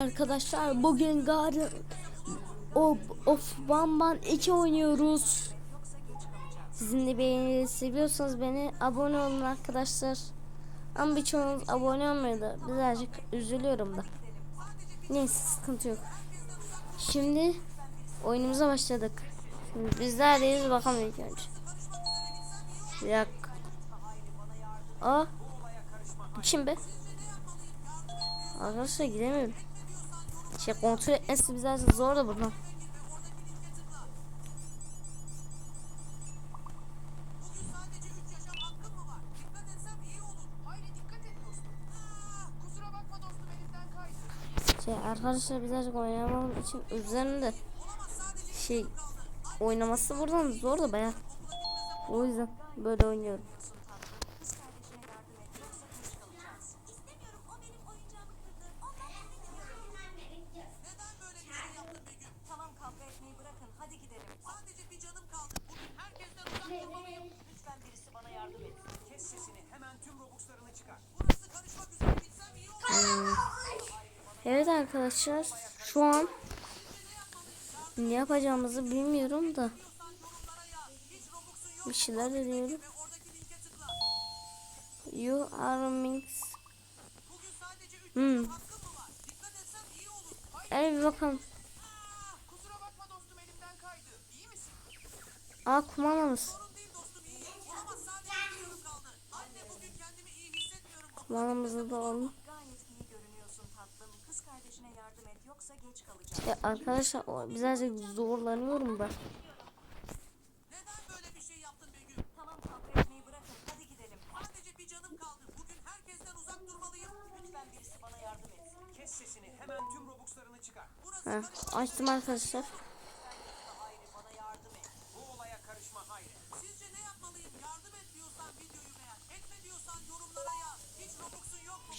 Arkadaşlar bugün Garden of, of Bamban 2 oynuyoruz. Sizin de beğeni seviyorsanız beni abone olun arkadaşlar. Ama birçoğunuz abone olmuyor da birazcık üzülüyorum da. Neyse sıkıntı yok. Şimdi oyunumuza başladık. Şimdi bizler deyiz bakalım ilk önce. Bir dakika. Aa. Kim be? Arkadaşlar gidemiyorum. Şey kontrol etmesi biraz zor da kaydı. Şey arkadaşlar birazcık oynamam için üzerinde şey oynaması buradan zor da baya. O yüzden böyle oynuyorum. Durmalıyım. Lütfen birisi bana yardım etsin. Kes sesini hemen tüm robuxlarını çıkar. Burası karışmak üzere gitsem iyi olur. Evet arkadaşlar şu an ne yapacağımızı bilmiyorum da bir şeyler tıkla. You are mix. Bugün sadece üç Hmm. yaşam hakkım yardım et yoksa geç kalacağım. Ya arkadaşlar o birazcık zorlanıyorum ben. Neden böyle bir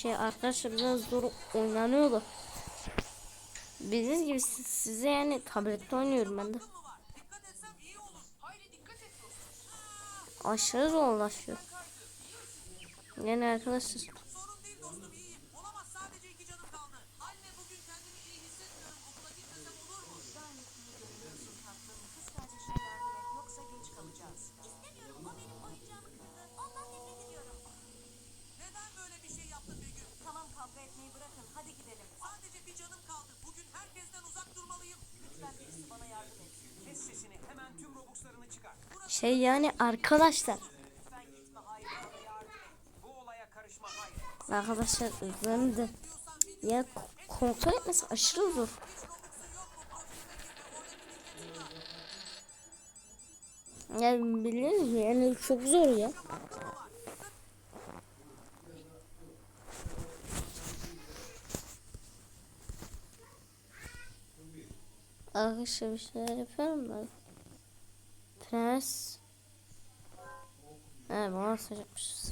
Şey arkadaşlar biraz zor oynanıyor da. Bildiğiniz gibi siz- size yani tablette oynuyorum ben de. Aşırı zorlaşıyor. Yani arkadaşlar şey yani arkadaşlar arkadaşlar üzerinde ya kontrol etmesi aşırı zor. Yani biliyorsunuz yani çok zor ya. Arkadaşlar bir şeyler yapıyorum da. Prens. He bana sıcakmışız.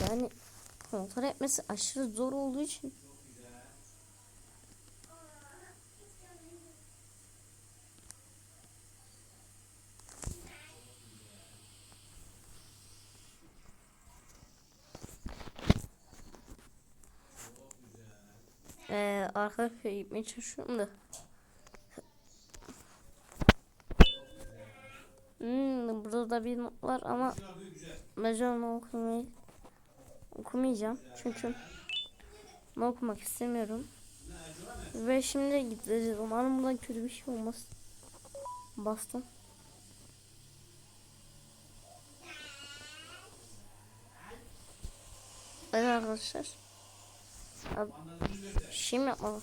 Yani kontrol etmesi aşırı zor olduğu için. Ee, arka köye gitmeye çalışıyorum da. Hmm, burada da bir not var ama onu okumayı okumayacağım çünkü ben okumak istemiyorum. Ve şimdi gideceğiz. Umarım buradan kötü bir şey olmaz. Bastım. Evet arkadaşlar. Abi, şey mi yapmalı?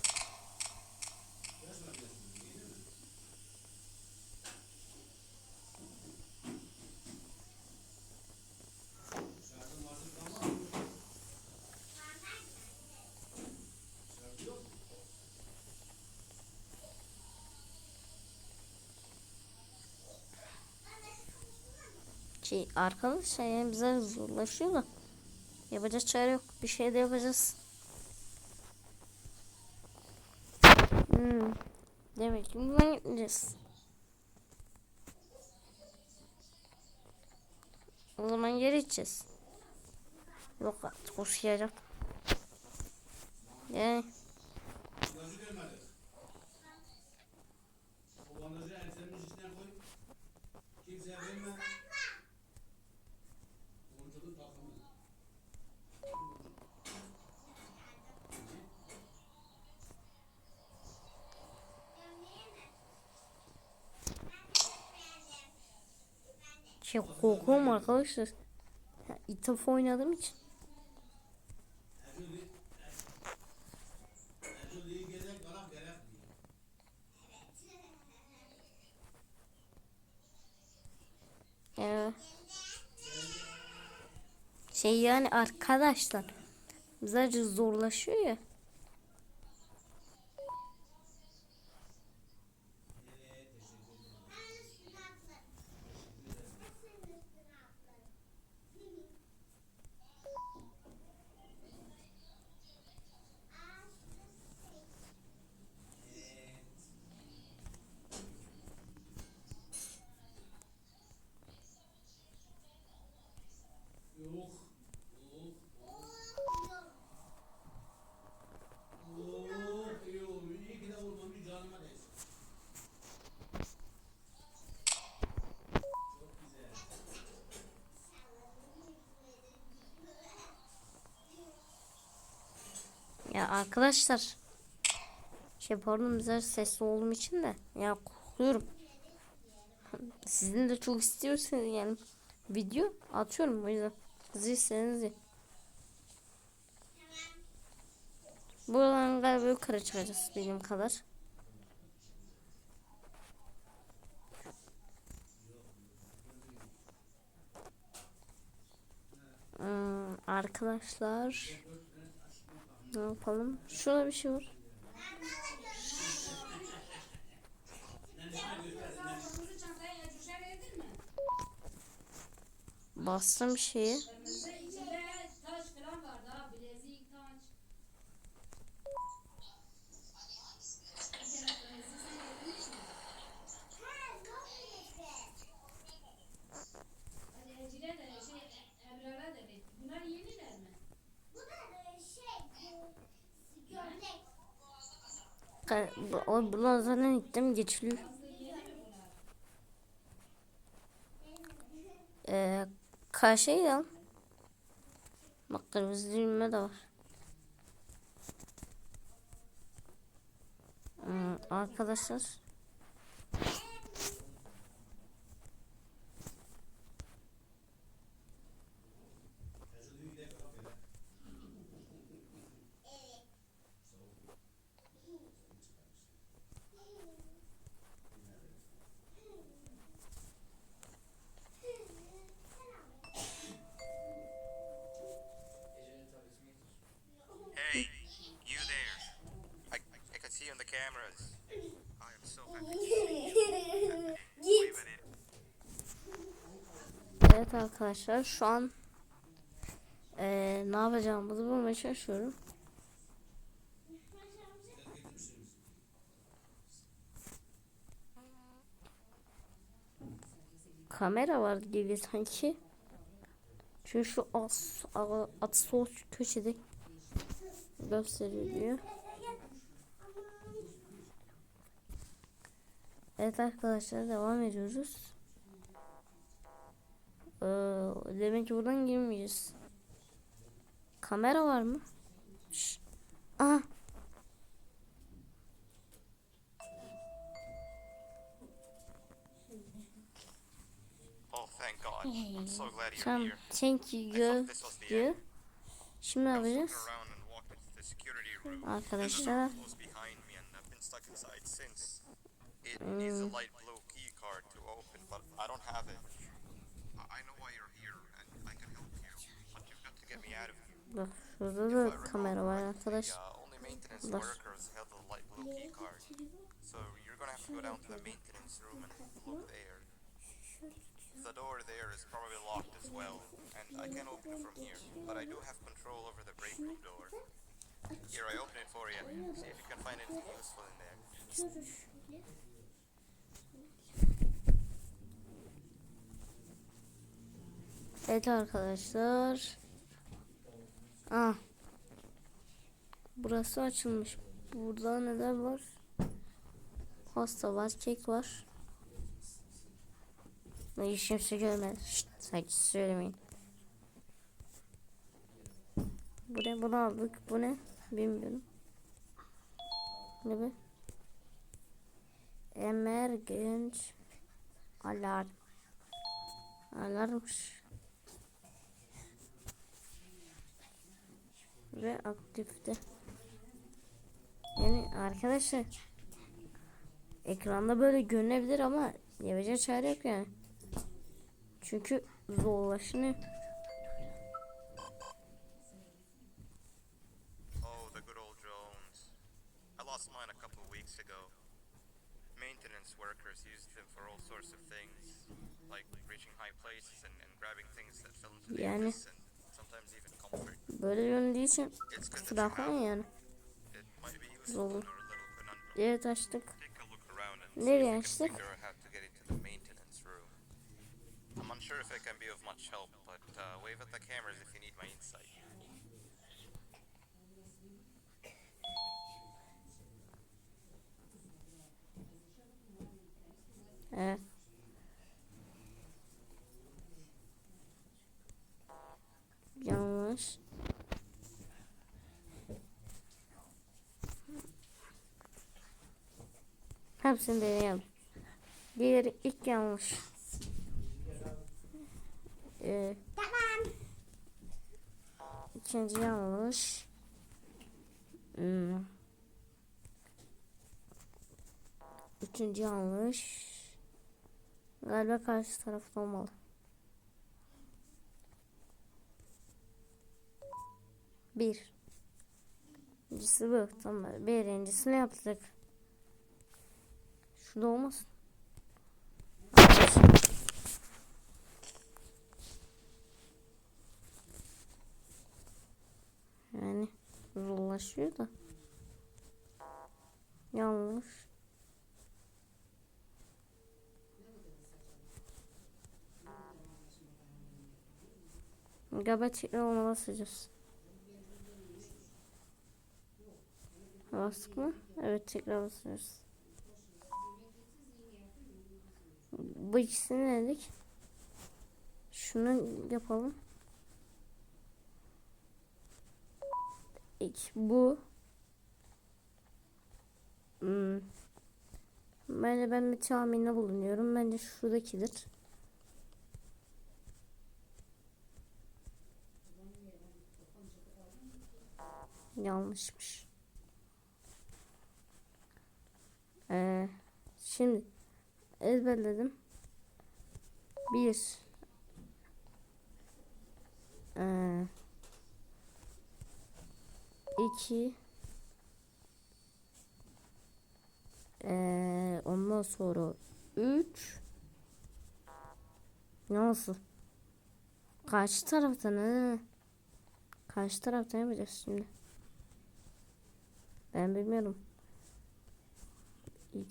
Şey, ki arkadaşlar yani bize zorlaşıyor da yapacak çare yok. Bir şey de yapacağız. Hmm. Demek ki buradan gideceğiz. O zaman geri gideceğiz. Yok artık uçacağım. Yani. Kimseye verme. Şey korkuyorum arkadaşlar. Ya, defa oynadığım için. Evet. Şey yani arkadaşlar. Sadece zorlaşıyor ya. Arkadaşlar. Şey pardon bize sesli olduğum için de ya korkuyorum. Sizin de çok istiyorsanız yani video atıyorum o yüzden. İstediğiniz gibi. Buradan galiba yukarı çıkacağız benim kadar. Hmm, arkadaşlar ne yapalım? Şurada bir şey var. Bastım şeyi. O bunlar zaten gittim geçiliyor. Ee, karşıyı al. Bak kırmızı düğme de var. Hmm, arkadaşlar. Hey, you there. I, I can see you on the cameras. I am so happy to see you. Wait a minute. Evet arkadaşlar şu an ee, ne yapacağımızı bulmaya çalışıyorum. Kamera var gibi sanki. Çünkü şu az, at sol köşede gösteriyor. Evet arkadaşlar devam ediyoruz. Ee, demek ki buradan girmeyeceğiz. Kamera var mı? Şşş. Aha. Oh, thank God. I'm so glad you're Tamam. Thank you. End. Şimdi ne yapacağız? Arkadaşlar. It Bak şurada da kamera var arkadaş. Bak. the door there is probably locked as well, and I can't open it from here, but I do have control over the break room door. Here, I open it for you. See if you can find anything useful in there. Evet arkadaşlar. Ah. Burası açılmış. Burada neler var? Pasta var, kek var. Hiç kimse görmedi. Şşt, sanki söylemeyin. Bu ne? Bunu aldık. Bu ne? Bilmiyorum. Ne bu? Emergenç alarm. Alarmış. Ve aktifte. Yani arkadaşlar ekranda böyle görünebilir ama yapacak çare yok yani. Çünkü zorlaşını Oh, the good old drones. I lost mine a couple of weeks ago. Maintenance workers used them for all sorts of things, like reaching high places and, and grabbing things that fell into the Yani- abyss and. Böyle göründüğü için kusura bakmayın yani. Zor. Evet açtık. Nereye açtık? I'm unsure if I can be of much help, but uh, wave at the cameras if you need my insight. Evet. Yanlış. Hepsini deneyelim. Diğeri ilk yanlış. Ee, Tamam. ikinci yanlış. Hmm. Üçüncü yanlış. Galiba karşı tarafta olmalı. Bir. İkincisi bu. Tamam. Birincisini yaptık. Şurada olmasın. Yani zorlaşıyor da. Yanlış. Galiba tekrar ona basacağız. Bastık mı? Evet tekrar basıyoruz. Bu ikisini denedik. Şunu yapalım. İlk bu. Hmm. Bence ben bir tahminde bulunuyorum. Bence şuradakidir. Yanlışmış. Ee, şimdi ezberledim. Bir. Ee, iki. Ee, ondan sonra üç. Nasıl? Karşı taraftan ha? Karşı taraftan yapacağız şimdi. Ben bilmiyorum. İlk.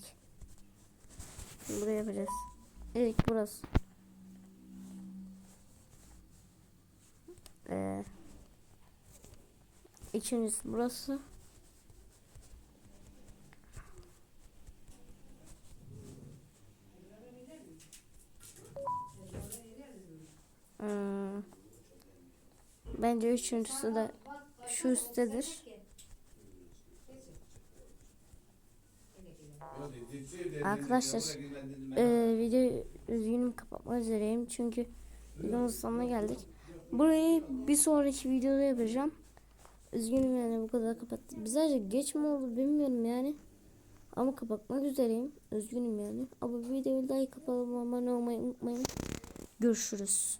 Buraya yapacağız. İlk burası. Ee, ikincisi burası. Hmm. Bence üçüncüsü de şu üsttedir. Arkadaşlar e, videoyu üzgünüm kapatmak üzereyim çünkü videonun sonuna geldik. Burayı bir sonraki videoda yapacağım. Üzgünüm yani bu kadar kapattım. Bizlerce geç mi oldu bilmiyorum yani. Ama kapatmak üzereyim. Üzgünüm yani. Ama videoyu like kapalı abone olmayı unutmayın. Görüşürüz.